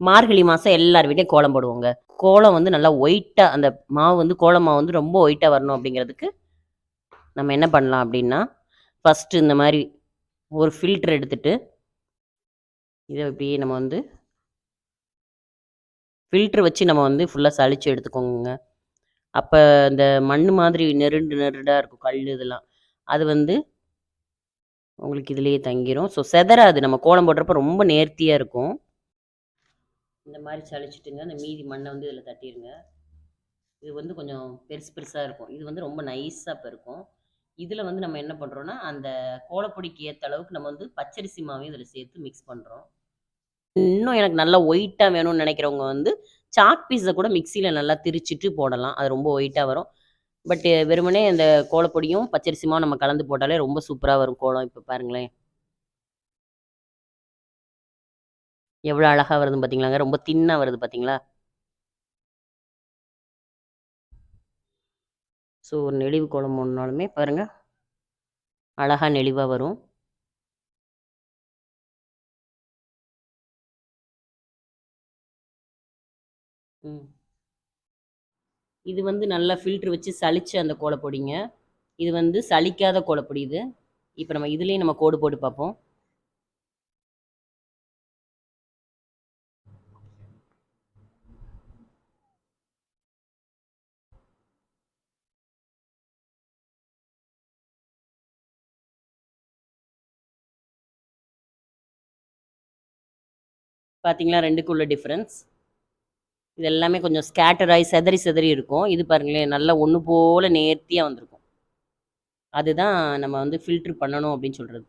மார்கழி மாதம் எல்லார் வீட்லையும் கோலம் போடுவோங்க. கோலம் வந்து நல்லா ஒயிட்டாக அந்த மாவு வந்து கோலம் மாவு வந்து ரொம்ப ஒயிட்டாக வரணும் அப்படிங்கிறதுக்கு நம்ம என்ன பண்ணலாம் அப்படின்னா ஃபஸ்ட்டு இந்த மாதிரி ஒரு ஃபில்டர் எடுத்துட்டு இதை இப்படியே நம்ம வந்து ஃபில்ட்ரு வச்சு நம்ம வந்து ஃபுல்லாக சளிச்சு எடுத்துக்கோங்க அப்போ இந்த மண் மாதிரி நெருண்டு நெருடாக இருக்கும் கல் இதெல்லாம். அது வந்து உங்களுக்கு இதுலேயே தங்கிரும். ஸோ செதறாது. நம்ம கோலம் போடுறப்ப ரொம்ப நேர்த்தியாக இருக்கும். இந்த மாதிரி சளிச்சிட்டுங்க அந்த மீதி மண்ணை வந்து இதில் தட்டிடுங்க இது வந்து கொஞ்சம் பெருசு பெருசாக இருக்கும். இது வந்து ரொம்ப நைஸாக இப்போ இருக்கும் இதில் வந்து நம்ம என்ன பண்ணுறோன்னா அந்த கோலப்பொடிக்கு ஏற்ற அளவுக்கு நம்ம வந்து பச்சரிசி மாவையும் இதில் சேர்த்து மிக்ஸ் பண்ணுறோம் இன்னும் எனக்கு நல்லா ஒயிட்டாக வேணும்னு நினைக்கிறவங்க வந்து சாக் பீஸை கூட மிக்சியில் நல்லா திரிச்சிட்டு போடலாம். அது ரொம்ப ஒயிட்டாக வரும். பட் வெறுமனே அந்த கோலப்பொடியும் பச்சரிசிமாவும் நம்ம கலந்து போட்டாலே ரொம்ப சூப்பராக வரும் கோலம் இப்போ பாருங்களேன். எவ்வளோ அழகாக வருதுன்னு பார்த்தீங்களாங்க? ரொம்ப தின்னாக வருது பார்த்தீங்களா? ஸோ ஒரு நெளிவு கோலம் ஒன்றாலுமே பாருங்க. அழகாக நெளிவாக வரும். ம். இது வந்து நல்லா ஃபில்ட்ரு வச்சு சளிச்சு அந்த கோலப்பொடிங்க இது வந்து சலிக்காத பொடி இது. இப்போ நம்ம இதுலேயும் நம்ம கோடு போட்டு பார்ப்போம். பார்த்தீங்களா ரெண்டுக்குள்ள உள்ள டிஃப்ரென்ஸ் இது எல்லாமே கொஞ்சம் ஸ்கேட்டராகி செதறி செதறி இருக்கும். இது பாருங்களேன் நல்லா ஒன்று போல் நேர்த்தியாக வந்திருக்கும். அதுதான் நம்ம வந்து ஃபில்ட்ரு பண்ணணும் அப்படின்னு சொல்கிறது